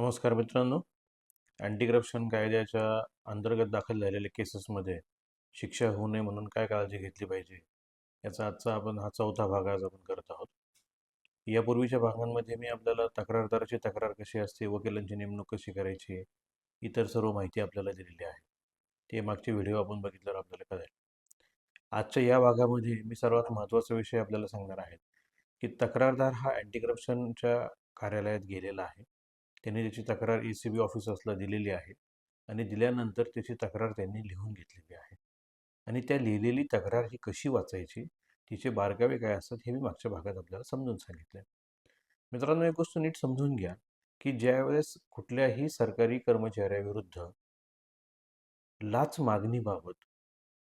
नमस्कार मित्रांनो. Anti corruption कायद्याच्या अंतर्गत दाखल झालेल्या केसेसमध्ये शिक्षा होऊ नये म्हणून काय काळजी घेतली पाहिजे? याचा आजचा आपण हा चौथा भाग आज आपण करत आहोत. यापूर्वीच्या भागांमध्ये मी आपल्याला तक्रारदाराची तक्रार कशी असते वकिलांची नेमणूक कशी करायची इतर सर्व माहिती आपल्याला दिलेली आहे. ते मागचे व्हिडिओ आपण बघितल्यावर आपल्याला कळेल. आजच्या या भागामध्ये मी सर्वात महत्त्वाचा विषय आपल्याला सांगणार आहे की तक्रारदार हा अँटी करप्शनच्या कार्यालयात गेलेला आहे. त्यांनी त्याची तक्रार ई सी बी ऑफिसर्सला दिलेली आहे आणि दिल्यानंतर त्याची तक्रार त्यांनी लिहून घेतलेली आहे. आणि त्या लिहिलेली तक्रार ही कशी वाचायची तिचे बारकावे काय असतात हे मी मागच्या भागात आपल्याला समजून सांगितलं मित्रांनो एक गोष्ट नीट समजून घ्या की ज्यावेळेस कुठल्याही सरकारी कर्मचाऱ्याविरुद्ध लाच मागणीबाबत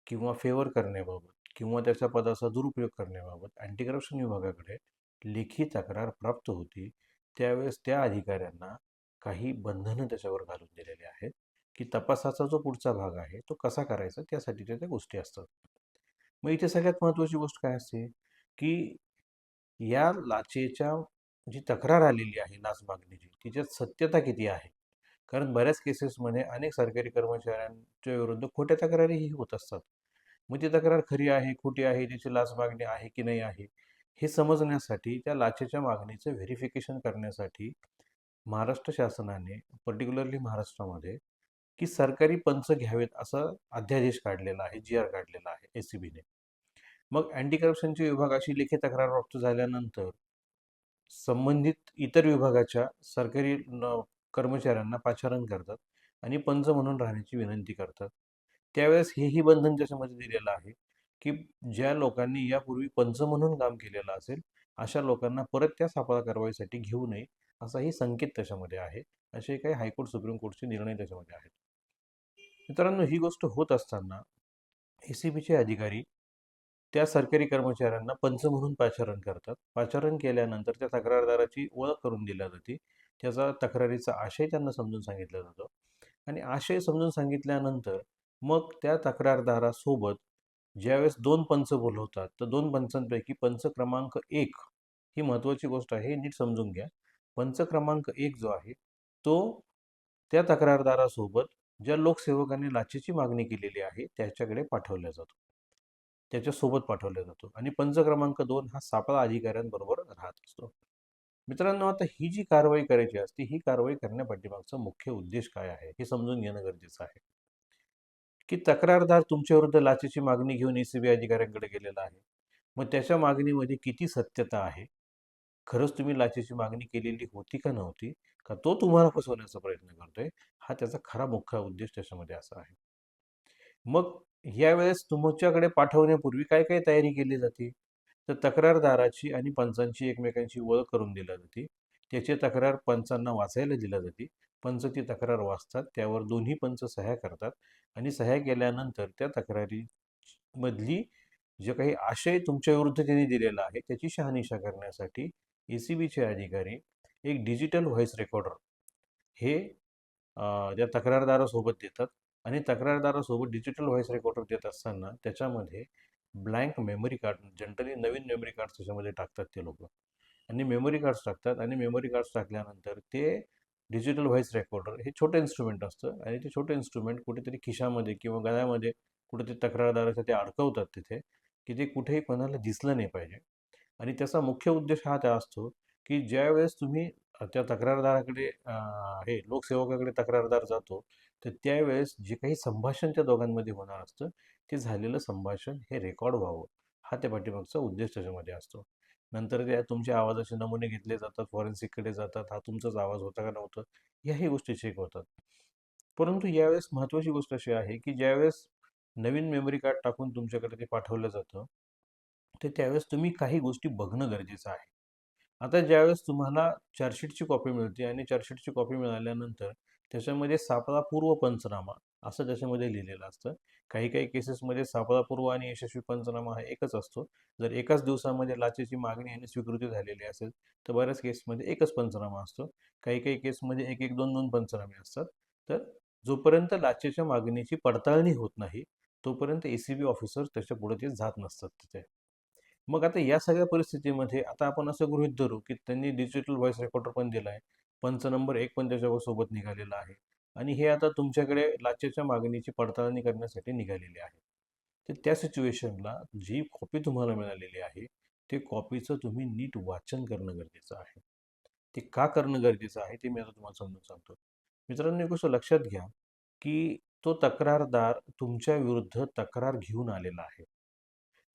किंवा फेवर करण्याबाबत किंवा त्याच्या पदाचा दुरुपयोग करण्याबाबत अँटी करप्शन विभागाकडे लेखी तक्रार प्राप्त होती त्यावेळेस त्या अधिकाऱ्यांना काही बंधनं त्याच्यावर घालून दिलेली आहेत की तपासाचा जो पुढचा भाग आहे तो कसा करायचा त्यासाठीच्या त्या गोष्टी असतात. मग इथे सगळ्यात महत्त्वाची गोष्ट काय असते की या लाचेच्या जी तक्रार आलेली आहे लाच मागणीची तिच्यात सत्यता किती आहे? कारण बऱ्याच केसेसमध्ये अनेक सरकारी कर्मचाऱ्यांच्या विरुद्ध खोट्या तक्रारीही होत असतात. मग ती तक्रार खरी आहे खोटी आहे तिची लाच मागणी आहे की नाही आहे? हे समजण्यासाठी त्या लाचेच्या मागणीचं व्हेरिफिकेशन करण्यासाठी महाराष्ट्र शासनाने पर्टिक्युलरली महाराष्ट्रामध्ये की सरकारी पंच घ्यावेत असं अध्यादेश काढलेला आहे जी आर काढलेला आहे एस सी बीने मग अँटी करप्शनची विभागाशी लेखी तक्रार प्राप्त झाल्यानंतर संबंधित इतर विभागाच्या सरकारी कर्मचाऱ्यांना पाचारण करतात आणि पंच म्हणून राहण्याची विनंती करतात. त्यावेळेस हेही बंधन त्याच्यामध्ये दिलेलं आहे. की ज्या लोकांनी यापूर्वी पंच म्हणून काम केलेलं असेल अशा लोकांना परत त्या सापळा कारवाईसाठी घेऊ नये असाही संकेत त्याच्यामध्ये आहे. असे काही हायकोर्ट सुप्रीम कोर्टचे निर्णय त्याच्यामध्ये आहेत. मित्रांनो ही गोष्ट होत असताना ए सी बीचे अधिकारी त्या सरकारी कर्मचाऱ्यांना पंच म्हणून पाचारण करतात. पाचारण केल्यानंतर त्या तक्रारदाराची ओळख करून दिल्या जाते. त्याचा तक्रारीचा आशय त्यांना समजून सांगितला जातो. आणि आशय समजून सांगितल्यानंतर मग त्या तक्रारदारासोबत ज्यावेळेस दोन पंच बोलवतात तर दोन पंचांपैकी पंच क्रमांक एक ही महत्त्वाची गोष्ट आहे हे नीट समजून घ्या. पंच क्रमांक एक जो आहे तो त्या तक्रारदारासोबत ज्या लोकसेवकांनी लाचेची मागणी केलेली आहे त्याच्याकडे पाठवला जातो. त्याच्यासोबत पाठवला जातो आणि पंच क्रमांक दोन हा सापळा अधिकाऱ्यांबरोबर राहत असतो. मित्रांनो आता ही जी कारवाई करायची असते ही कारवाई करण्यापाठीमागचा मुख्य उद्देश काय आहे हे समजून घेणं गरजेचं आहे. की तक्रारदार तुमच्याविरुद्ध लाचेची मागणी घेऊन एसीबी अधिकाऱ्यांकडे गेलेला आहे. मग त्याच्या मागणीमध्ये किती सत्यता आहे? खरंच तुम्ही लाचेची मागणी केलेली होती का नव्हती? का तो तुम्हाला फसवण्याचा प्रयत्न करतोय? हा त्याचा खरा मुख्य उद्देश त्याच्यामध्ये असा आहे. मग यावेळेस तुमच्याकडे पाठवण्यापूर्वी काय काय तयारी केली जाते? तर तक्रारदाराची आणि पंचांची एकमेकांची ओळख करून दिल्या जाते. त्याची तक्रार पंचांना वाचायला दिल्या जाते. पंच ती तक्रार वाचतात. त्यावर दोन्ही पंच सह्या करतात. आणि सह्या केल्यानंतर त्या तक्रारीमधली जे काही आशय तुमच्या विरुद्ध त्यांनी दिलेला आहे त्याची शहानिशा करण्यासाठी ए सी बीचे अधिकारी एक डिजिटल व्हॉइस रेकॉर्डर हे त्या तक्रारदारासोबत देतात आणि तक्रारदारासोबत डिजिटल व्हॉइस रेकॉर्डर देत असताना त्याच्यामध्ये ब्लँक मेमरी कार्ड जनरली नवीन मेमरी कार्ड त्याच्यामध्ये टाकतात ते लोक. आणि मेमरी कार्ड्स टाकतात आणि मेमरी कार्ड्स टाकल्यानंतर ते डिजिटल व्हॉइस रेकॉर्डर हे छोटं इन्स्ट्रुमेंट असतं आणि ते छोटं इन्स्ट्रुमेंट कुठेतरी खिशामध्ये किंवा गळ्यामध्ये कुठेतरी तक्रारदाराच्या ते अडकवतात तिथे की ते कुठेही कोणाला दिसलं नाही पाहिजे. आणि त्याचा मुख्य उद्देश हा त्या असतो की ज्यावेळेस तुम्ही त्या तक्रारदाराकडे हे लोकसेवकाकडे तक्रारदार जातो तर त्यावेळेस जे काही संभाषण त्या दोघांमध्ये होणार असतं ते झालेलं संभाषण हे रेकॉर्ड व्हावं हा त्या पाठीमागचा उद्देश त्याच्यामध्ये असतो. नंतर त्या तुमच्या आवाजाचे नमुने घेतले जातात फॉरेन्सिककडे जातात हा तुमचाच आवाज होता का नव्हतं? याही गोष्टी चेक होतात. परंतु यावेळेस महत्त्वाची गोष्ट अशी आहे की ज्यावेळेस नवीन मेमरी कार्ड टाकून तुमच्याकडे ते पाठवलं जातं तर त्यावेळेस तुम्ही काही गोष्टी बघणं गरजेचं आहे. आता ज्यावेळेस तुम्हाला चार्जशीटची कॉपी मिळते आणि चार्जशीटची कॉपी मिळाल्यानंतर त्याच्यामध्ये सापळा पूर्व पंचनामा असं त्याच्यामध्ये लिहिलेलं असतं. काही काही केसेसमध्ये सापळापूर्व आणि यशस्वी पंचनामा हा एकच असतो. जर एकाच दिवसामध्ये लाचेची मागणी आणि स्वीकृती झालेली असेल तर बऱ्याच केसमध्ये एकच पंचनामा असतो. काही काही केसमध्ये एक एक दोन दोन पंचनामे असतात. तर जोपर्यंत लाचेच्या मागणीची पडताळणी होत नाही तोपर्यंत ए सी बी ऑफिसर त्याच्या पुढे ते जात नसतात तिथे. मग आता या सगळ्या परिस्थितीमध्ये आता आपण असं गृहित धरू की त्यांनी डिजिटल व्हॉइस रेकॉर्डर पण दिला आहे पंच नंबर एक पण त्याच्यासोबत निघालेला आहे. आणि हे आता तुमच्याकडे लाचेच्या मागणीची पडताळणी करण्यासाठी निघालेले आहे. तर त्या सिच्युएशनला जी कॉपी तुम्हाला मिळालेली आहे ते कॉपीचं तुम्ही नीट वाचन करणं गरजेचं आहे. ते का करणं गरजेचं आहे ते मी आता तुम्हाला समजून सांगतो. मित्रांनो एक गोष्ट लक्षात घ्या की तो तक्रारदार तुमच्या विरुद्ध तक्रार घेऊन आलेला आहे.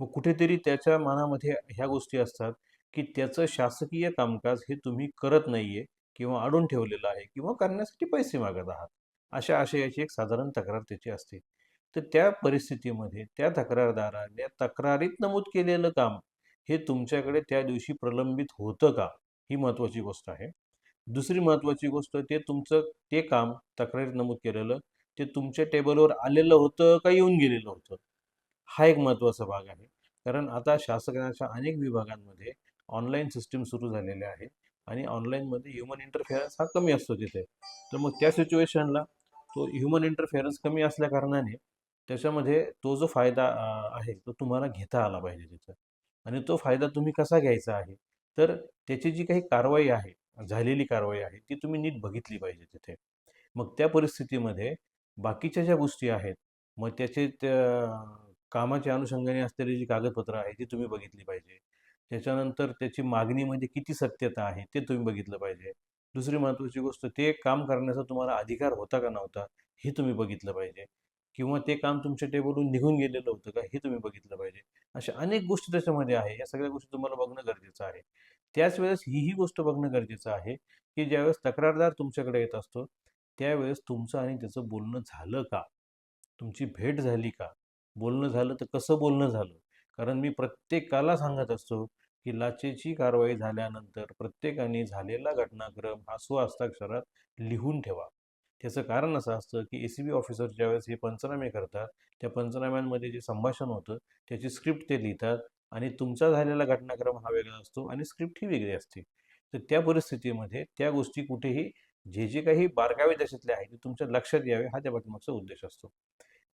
मग कुठेतरी त्याच्या मनामध्ये ह्या गोष्टी असतात की त्याचं शासकीय कामकाज हे तुम्ही करत नाहीये किंवा अडून ठेवलेलं आहे किंवा करण्यासाठी पैसे मागत आहात. अशा आशयाची एक साधारण तक्रार त्याची असते. तर त्या परिस्थितीमध्ये त्या तक्रारदाराने तक्रारीत नमूद केलेलं काम हे तुमच्याकडे त्या दिवशी प्रलंबित होतं का? ही महत्त्वाची गोष्ट आहे. दुसरी महत्त्वाची गोष्ट ते तुमचं ते काम तक्रारीत नमूद केलेलं ते तुमच्या टेबलवर आलेलं होतं का येऊन गेलेलं होतं? हा एक महत्त्वाचा भाग आहे. कारण आता शासनाच्या अनेक विभागांमध्ये ऑनलाईन सिस्टीम सुरू झालेले आहे आणि ऑनलाईनमध्ये ह्युमन इंटरफेअरन्स हा कमी असतो तिथे. तर मग त्या सिच्युएशनला तो ह्युमन इंटरफेअरन्स कमी असल्या कारणाने त्याच्यामध्ये तो जो फायदा आहे तो तुम्हाला घेता आला पाहिजे तिथं. आणि तो फायदा तुम्ही कसा घ्यायचा आहे? तर त्याची जी काही कारवाई आहे झालेली कारवाई आहे ती तुम्ही नीट बघितली पाहिजे तिथे. मग त्या परिस्थितीमध्ये बाकीच्या ज्या गोष्टी आहेत मग त्याचे त्या कामाच्या अनुषंगाने असलेली जी कागदपत्रं आहे ती तुम्ही बघितली पाहिजे. त्याच्यानंतर त्याची मागणीमध्ये किती सत्यता आहे ते तुम्ही बघितलं पाहिजे. दुसरी महत्त्वाची गोष्ट ते काम करण्याचा तुम्हाला अधिकार होता का नव्हता हे तुम्ही बघितलं पाहिजे. किंवा ते काम तुमच्या टेबलवरून निघून गेलेलं होतं का हे तुम्ही बघितलं पाहिजे. अशा अनेक गोष्टी त्याच्यामध्ये आहे या सगळ्या गोष्टी तुम्हाला बघणं गरजेचं आहे. त्याच वेळेस हीही गोष्ट बघणं गरजेचं आहे की ज्यावेळेस तक्रारदार तुमच्याकडे येत असतो त्यावेळेस तुमचं आणि त्याचं बोलणं झालं का? तुमची भेट झाली का? बोलणं झालं तर कसं बोलणं झालं? कारण मी प्रत्येकाला सांगत असतो की लाचेची कारवाई झाल्यानंतर प्रत्येकाने झालेला घटनाक्रम हा सुहस्ताक्षरात लिहून ठेवा. त्याचं कारण असं असतं की ए सी बी ऑफिसर ज्यावेळेस हे पंचनामे करतात त्या पंचनाम्यांमध्ये जे संभाषण होतं त्याची स्क्रिप्ट ते लिहितात आणि तुमचा झालेला घटनाक्रम हा वेगळा असतो आणि स्क्रिप्ट ही वेगळी असते. तर त्या परिस्थितीमध्ये त्या गोष्टी कुठेही जे जे काही बारकावे त्याच्यातले आहे ते तुमच्या लक्षात यावे हा त्या पाठीमागचा उद्देश असतो.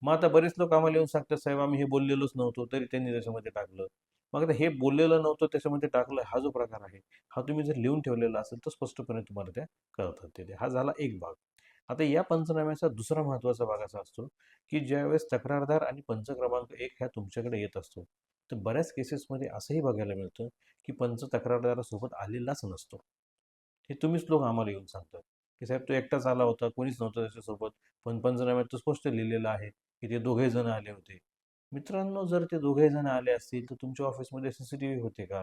मग आता बरेच लोक आम्हाला येऊन सांगतात साहेब आम्ही हे बोललेलोच नव्हतो तरी त्यांनी त्याच्यामध्ये टाकलं. मग आता हे बोललेलं नव्हतं त्याच्यामध्ये टाकलं. हा जो प्रकार आहे हा तुम्ही जर लिहून ठेवलेला असेल तर स्पष्टपणे तुम्हाला त्या कळतात ते हा झाला एक भाग. आता या पंचनाम्याचा दुसरा महत्त्वाचा भाग असा असतो की ज्यावेळेस तक्रारदार आणि पंच क्रमांक एक ह्या तुमच्याकडे येत असतो तर बऱ्याच केसेसमध्ये असंही बघायला मिळतं की पंच तक्रारदारासोबत आलेलाच नसतो. हे तुम्हीच लोक आम्हाला येऊन सांगतात की साहेब तो एकटाच आला होता कोणीच नव्हतं त्याच्यासोबत. पण पंचनाम्यात तो स्पष्ट लिहिलेलं आहे की ते दोघे जण आले होते. मित्रांनो जर ते दोघे जण आले असतील तर तुमच्या ऑफिसमध्ये सी सी टी व्ही होते का?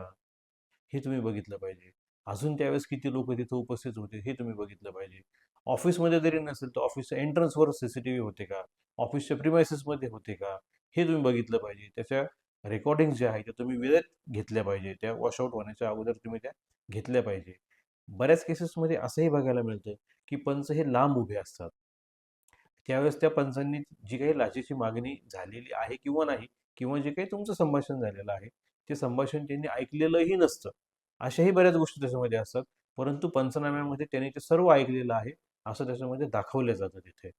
हे तुम्ही बघितलं पाहिजे. अजून त्यावेळेस किती लोक तिथं उपस्थित होते हे तुम्ही बघितलं पाहिजे. ऑफिसमध्ये जरी नसेल तर ऑफिसच्या एंट्रन्सवर सी सी टी व्ही होते का? ऑफिसच्या प्रिमायसेसमध्ये होते का? हे तुम्ही बघितलं पाहिजे. त्याच्या रेकॉर्डिंग ज्या आहेत त्या तुम्ही वेळेत घेतल्या पाहिजे. त्या वॉशआउट होण्याच्या अगोदर तुम्ही त्या घेतल्या पाहिजे. बऱ्याच केसेसमध्ये असंही बघायला मिळतं की पंच हे लांब उभे असतात. त्यावेळेस त्या पंचांनी जी काही लाचेची मागणी झालेली आहे किंवा नाही किंवा जे काही तुमचं संभाषण झालेलं आहे ते संभाषण त्यांनी ऐकलेलंही नसतं. अशाही बऱ्याच गोष्टी त्याच्यामध्ये असतात. परंतु पंचनाम्यामध्ये त्यांनी ते सर्व ऐकलेलं आहे असं त्याच्यामध्ये दाखवलं जातं तिथे.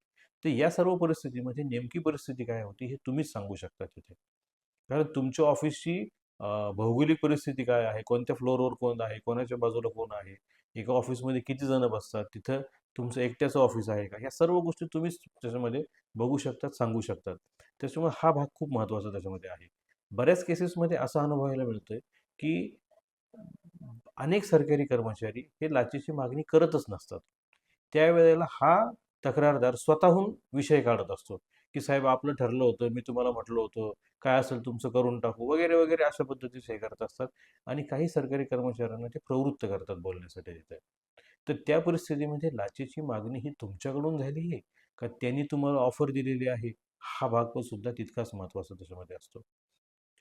तर या सर्व परिस्थितीमध्ये नेमकी परिस्थिती काय होती हे तुम्हीच सांगू शकता तिथे. कारण तुमच्या ऑफिसची भौगोलिक परिस्थिती काय आहे? कोणत्या फ्लोअरवर कोण आहे? कोणाच्या बाजूला कोण आहे? एका ऑफिसमध्ये किती जण बसतात तिथं तुमचं एकट्याचं ऑफिस आहे का? ह्या सर्व गोष्टी तुम्हीच त्याच्यामध्ये बघू शकतात सांगू शकतात. त्याच्यामुळे हा भाग खूप महत्त्वाचा त्याच्यामध्ये आहे. बऱ्याच केसेसमध्ये असा अनुभवायला मिळतोय की अनेक सरकारी कर्मचारी हे लाचेची मागणी करतच नसतात. त्यावेळेला हा तक्रारदार स्वतःहून विषय काढत असतो की साहेब आपलं ठरलं होतं मी तुम्हाला म्हटलं होतं काय असेल तुमचं करून टाकू वगैरे वगैरे अशा पद्धतीचे हे करत असतात. आणि काही सरकारी कर्मचाऱ्यांना ते प्रवृत्त करतात बोलण्यासाठी तिथे. तर त्या परिस्थितीमध्ये लाचेची मागणी ही तुमच्याकडून झाली आहे का त्यांनी तुम्हाला ऑफर दिलेली आहे? हा भाग पण सुद्धा तितकाच महत्त्वाचा त्याच्यामध्ये असतो.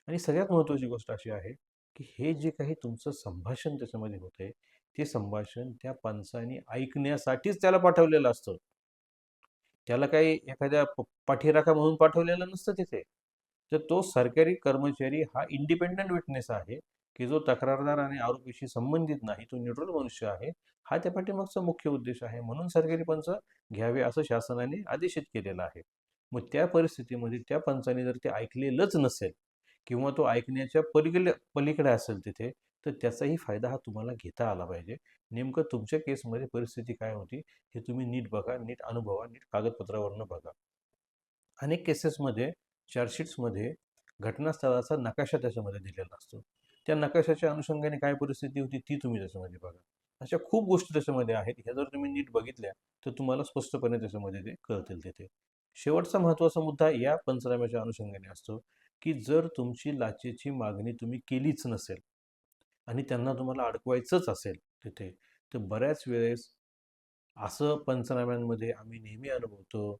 आणि सगळ्यात महत्त्वाची गोष्ट अशी आहे की हे जे काही तुमचं संभाषण त्याच्यामध्ये होतंय ते संभाषण त्या पंचाने ऐकण्यासाठीच त्याला पाठवलेलं असतं. त्याला काही एखाद्या पाठीराखा म्हणून पाठवलेलं नसतं तिथे. तर तो सरकारी कर्मचारी हा इंडिपेंडंट विटनेस आहे की जो तक्रारदार आणि आरोपीशी संबंधित नाही तो न्यूट्रल मनुष्य आहे हा त्या पाठीमागचा मुख्य उद्देश आहे म्हणून सरकारी पंच घ्यावे असं शासनाने आदेशित केलेलं आहे. मग त्या परिस्थितीमध्ये त्या पंचाने जर ते ऐकलेलंच नसेल किंवा तो ऐकण्याच्या पलीकडे पलीकडे असेल तिथे तर त्याचाही फायदा हा तुम्हाला घेता आला पाहिजे. नेमकं तुमच्या केसमध्ये परिस्थिती काय होती हे तुम्ही नीट बघा नीट अनुभवा नीट कागदपत्रावरनं बघा. अनेक केसेसमध्ये चार्जशीट्समध्ये घटनास्थळाचा नकाशा त्याच्यामध्ये दिलेला असतो. त्या नकाशाच्या अनुषंगाने काय परिस्थिती होती ती तुम्ही त्याच्यामध्ये बघा. अशा खूप गोष्टी त्याच्यामध्ये आहेत ह्या जर तुम्ही नीट बघितल्या तर तुम्हाला स्पष्टपणे त्याच्यामध्ये ते कळतील तिथे. शेवटचा महत्त्वाचा मुद्दा या पंचनाम्याच्या अनुषंगाने असतो की जर तुमची लाचेची मागणी तुम्ही केलीच नसेल आणि त्यांना तुम्हाला अडकवायचंच असेल तिथे तर बऱ्याच वेळेस असं पंचनाम्यांमध्ये आम्ही नेहमी अनुभवतो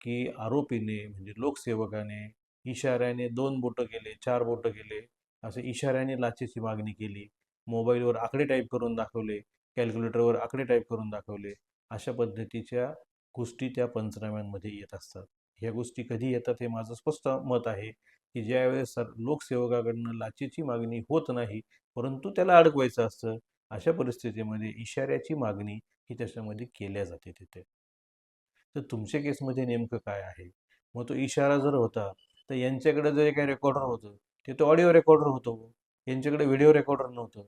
की आरोपीने म्हणजे लोकसेवकाने इशाऱ्याने दोन बोटं केले चार बोटं केले असे इशाऱ्याने लाचेची मागणी केली मोबाईलवर आकडे टाईप करून दाखवले कॅल्क्युलेटरवर आकडे टाईप करून दाखवले अशा पद्धतीच्या गोष्टी त्या पंचनाम्यांमध्ये येत असतात. ह्या गोष्टी कधी येतात हे माझं स्पष्ट मत आहे. की ज्यावेळेस सर लोकसेवकाकडनं लाचेची मागणी होत नाही परंतु त्याला अडकवायचं असतं अशा परिस्थितीमध्ये इशाऱ्याची मागणी ही त्याच्यामध्ये केल्या जाते तिथे. तर तुमच्या केसमध्ये नेमकं काय आहे? मग तो इशारा जर होता तर यांच्याकडे जर काही रेकॉर्डर होतं ते तो ऑडिओ रेकॉर्डर होतो हो. यांच्याकडे व्हिडिओ रेकॉर्डर नव्हतं.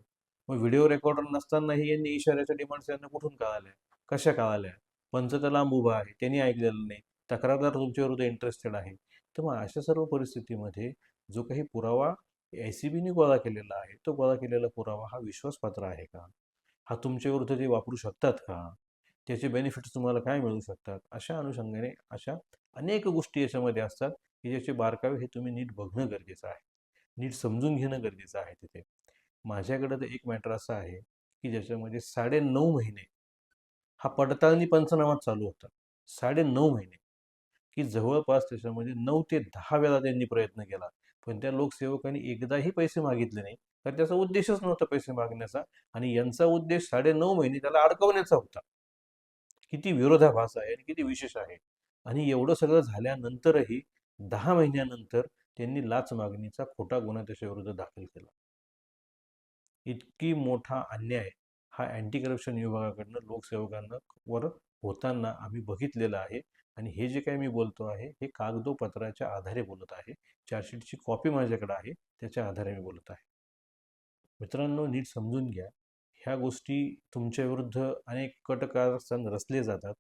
मग व्हिडिओ रेकॉर्डर नसतानाही यांनी इशाऱ्याच्या डिमांड्स यांना कुठून कळाल्या? कशा कळाल्या? पंच तर लांब उभा आहे त्यांनी ऐकलेलं नाही. तक्रारदार तुमच्याविरुद्ध इंटरेस्टेड आहे. तर मग अशा सर्व परिस्थितीमध्ये जो काही पुरावा ए सी बीने गोळा केलेला आहे तो गोळा केलेला पुरावा हा विश्वासपात्र आहे का? हा तुमच्या विरुद्ध ते वापरू शकतात का? त्याचे बेनिफिट्स तुम्हाला काय मिळू शकतात? अशा अनुषंगाने अशा अनेक गोष्टी याच्यामध्ये असतात की ज्याचे बारकावे हे तुम्ही नीट बघणं गरजेचं आहे. नीट समजून घेणं गरजेचं आहे तिथे. माझ्याकडं तर एक मॅटर असा आहे की ज्याच्यामध्ये साडे नऊ महिने हा पडताळणी पंचनामा चालू होता. साडे नऊ महिने. की जवळपास त्याच्यामध्ये म्हणजे नऊ ते दहा वेळा त्यांनी प्रयत्न केला. पण त्या लोकसेवकांनी एकदाही पैसे मागितले नाही. कारण त्याचा उद्देशच नव्हता पैसे मागण्याचा. आणि यांचा उद्देश साडे नऊ महिने त्याला अडकवण्याचा होता. किती विरोधाभास आहे आणि किती विशेष आहे. आणि एवढं सगळं झाल्यानंतरही दहा महिन्यानंतर त्यांनी लाच मागणीचा खोटा गुन्हा त्याच्या विरुद्ध दाखल केला. इतकी मोठा अन्याय हा अँटी करप्शन विभागाकडनं लोकसेवकांना वर होताना आम्ही बघितलेला आहे. आणि हे जे काही मी बोलतो आहे हे कागदोपत्राच्या आधारे बोलत आहे. चार्जशीटची कॉपी माझ्याकडे आहे त्याच्या आधारे मी बोलत आहे. मित्रांनो नीट समजून घ्या. ह्या गोष्टी तुमच्या विरुद्ध अनेक कटकारस्थान रचले जातात.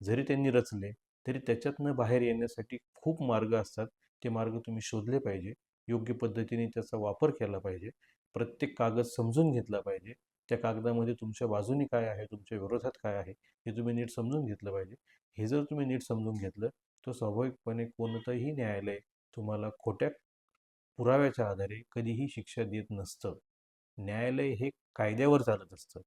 जरी त्यांनी रचले तरी त्याच्यातनं बाहेर येण्यासाठी खूप मार्ग असतात. ते मार्ग तुम्ही शोधले पाहिजे. योग्य पद्धतीने त्याचा वापर केला पाहिजे. प्रत्येक कागद समजून घेतला पाहिजे. त्या कागदामध्ये तुमच्या बाजूनी काय आहे तुमच्या विरोधात काय आहे हे तुम्ही नीट समजून घेतलं पाहिजे. हे जर तुम्ही नीट समजून घेतलं तर स्वाभाविकपणे कोणतंही न्यायालय तुम्हाला खोट्या पुराव्याच्या आधारे कधीही शिक्षा देत नसतं. न्यायालय हे कायद्यावर चालत असतं.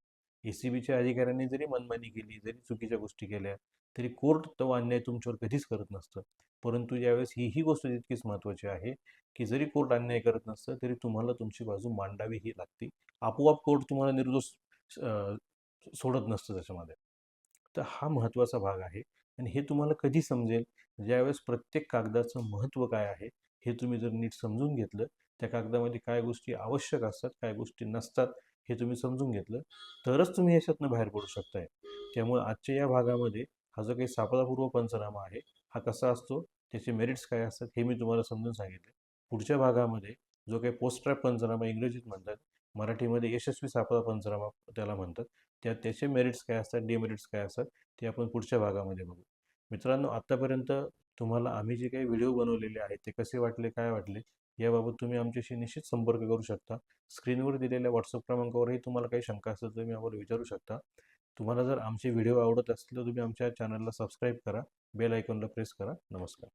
ए सी बीच्या अधिकाऱ्यांनी जरी मनमानी केली जरी चुकीच्या गोष्टी केल्या तरी कोर्ट तो अन्याय तुमच्यावर कधीच करत नसतं. परंतु यावेळेस ही ही गोष्ट तितकीच महत्त्वाची आहे की जरी कोर्ट अन्याय करत नसतं तरी तुम्हाला तुमची बाजू मांडावी ही लागते. आपोआप कोर्ट तुम्हाला निर्दोष सोडत नसतं त्याच्यामध्ये. तर हा महत्त्वाचा भाग आहे आणि हे तुम्हाला कधी समजेल? ज्यावेळेस प्रत्येक कागदाचं महत्त्व काय आहे हे तुम्ही जर नीट समजून घेतलं त्या कागदामध्ये काय गोष्टी आवश्यक असतात काय गोष्टी नसतात हे तुम्ही समजून घेतलं तरच तुम्ही याच्यातनं बाहेर पडू शकताय. त्यामुळे आजच्या या भागामध्ये हा जो काही सापळापूर्व पंचनामा आहे हा कसा असतो? त्याचे मेरिट्स काय असतात? हे मी तुम्हाला समजून सांगितले. पुढच्या भागामध्ये जो काही पोस्ट ट्रॅप पंचनामा इंग्रजीत म्हणतात मराठीमध्ये यशस्वी सापळा पंचनामा त्याला म्हणतात. त्या त्याचे मेरिट्स काय असतात? डिमेरिट्स काय असतात? ते आपण पुढच्या भागामध्ये बघू. मित्रांनो आत्तापर्यंत तुम्हाला आम्ही जे काही व्हिडिओ बनवलेले आहेत ते कसे वाटले काय वाटले याबाबत तुम्ही आमच्याशी निश्चित संपर्क करू शकता. स्क्रीनवर दिलेल्या व्हॉट्सअप क्रमांकावरही तुम्हाला काही शंका असेल तर तुम्ही आम्हाला विचारू शकता. तुम्हाला जर आमचे व्हिडिओ आवडत असतील तर तुम्ही आमच्या चॅनलला सबस्क्राईब करा बेल आयकॉनला प्रेस करा. नमस्कार.